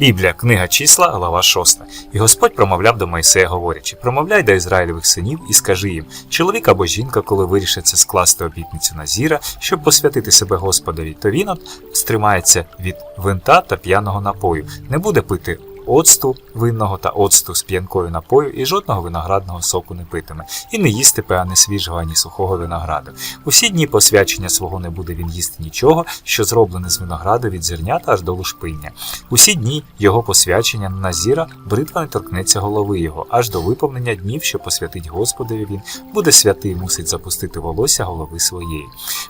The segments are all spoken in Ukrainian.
Біблія, книга числа, глава 6. І Господь промовляв до Мойсея, говорячи: Промовляй до Ізраїлевих синів і скажи їм: чоловік або жінка, коли вирішиться скласти обітницю Назіра, щоб посвятити себе Господові, то він от стримається від винта та п'яного напою, не буде пити. Оцту винного та оцту з п'янкою напою і жодного виноградного соку не питиме, і не їстиме ані свіжого, ані сухого винограду. Усі дні посвячення свого не буде він їсти нічого, що зроблене з винограду від зернята аж до лушпиння. Усі дні його посвячення на Назіра бритва не торкнеться голови його, аж до виповнення днів, що посвятить Господові він, буде святий, мусить запустити волосся голови своєї.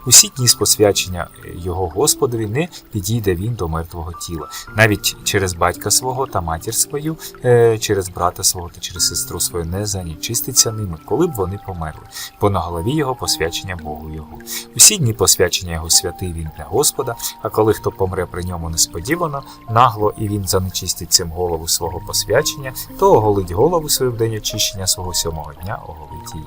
Усі дні з посвячення його Господові не підійде він до мертвого тіла, навіть через батька свого та матір свою, е, через брата свого та через сестру свою не занічиститься ними, коли б вони померли, бо на голові його посвячення Богу його. Усі дні посвячення його святий він для Господа, а коли хто помре при ньому несподівано, нагло і він занечистить цим голову свого посвячення, то оголить голову свою в день очищення свого сьомого дня, оголить її.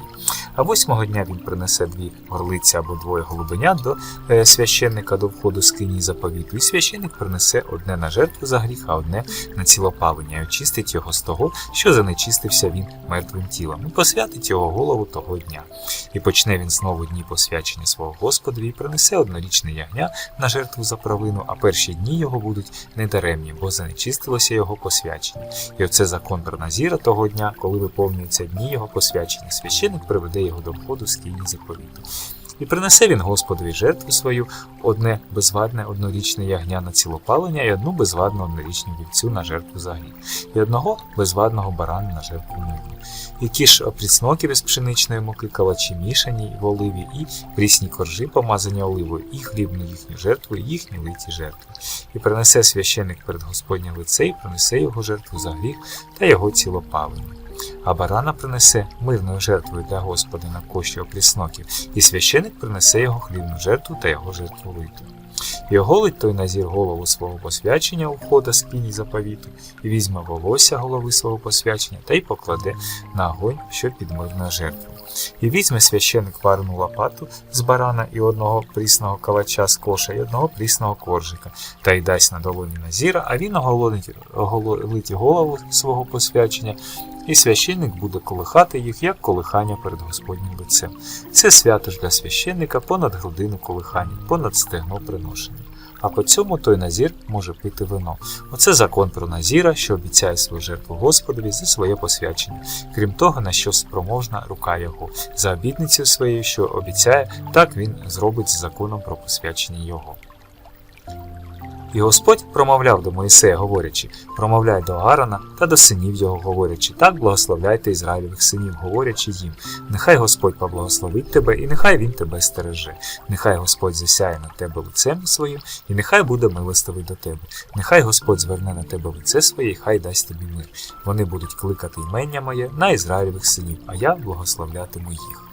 А восьмого дня він принесе дві горлиці або двоє голубенят до е, священника до входу з кині заповіту, і священник принесе одне на жертву за гріх, а одне на цілопалення, і очистить його з того, що занечистився він мертвим тілом, і посвятить його голову того дня. І почне він знову дні посвячення свого Господові, і принесе однорічне ягня на жертву за провину, а перші дні його будуть недаремні, бо занечистилося його посвячення. І оце закон про Назіра того дня, коли виповнюються дні його посвячення. Священник приведе його до входу з кійні заповіту. І принесе він Господові жертву свою, одне безвадне однорічне ягня на цілопалення і одну безвадну однорічну вівцю на жертву за гріх, і одного безвадного барана на жертву мирну. Які ж опрісноки без пшеничної муки, калачі мішані в оливі, і прісні коржі, помазані оливою, і хлібну їхню жертву, і їхні литі жертви. І принесе священик перед Господнє лице, і принесе його жертву за гріх та його цілопалення. А барана принесе мирною жертвою для Господа на коші опрісноків, і священик принесе його хлібну жертву та його жертву литу. І оголить той назір голову свого посвячення у входа з піні заповіту, і візьме волосся голови свого посвячення та й покладе на огонь, що під жертвою. І візьме священик варену лопату з барана і одного прісного калача з коша, і одного прісного коржика, та й дасть на долоні назіра, а він оголить, оголить голову свого посвячення, і священник буде колихати їх, як колихання перед Господнім лицем. Це свято ж для священника понад грудину колихання, понад стегно приношення. А по цьому той назір може пити вино. Оце закон про назіра, що обіцяє свою жертву Господові за своє посвячення, крім того, на що спроможна рука його, за обітницею своєю, що обіцяє, так він зробить з законом про посвячення його. І Господь промовляв до Моїсея, говорячи: промовляй до Аарона та до синів його, говорячи, так благословляйте Ізраїлевих синів, говорячи їм. Нехай Господь поблагословить тебе, і нехай він тебе стереже. Нехай Господь засяє на тебе лицем своїм, і нехай буде милостивий до тебе. Нехай Господь зверне на тебе лице своє, і хай дасть тобі мир. Вони будуть кликати імення моє на Ізраїлевих синів, а я благословлятиму їх.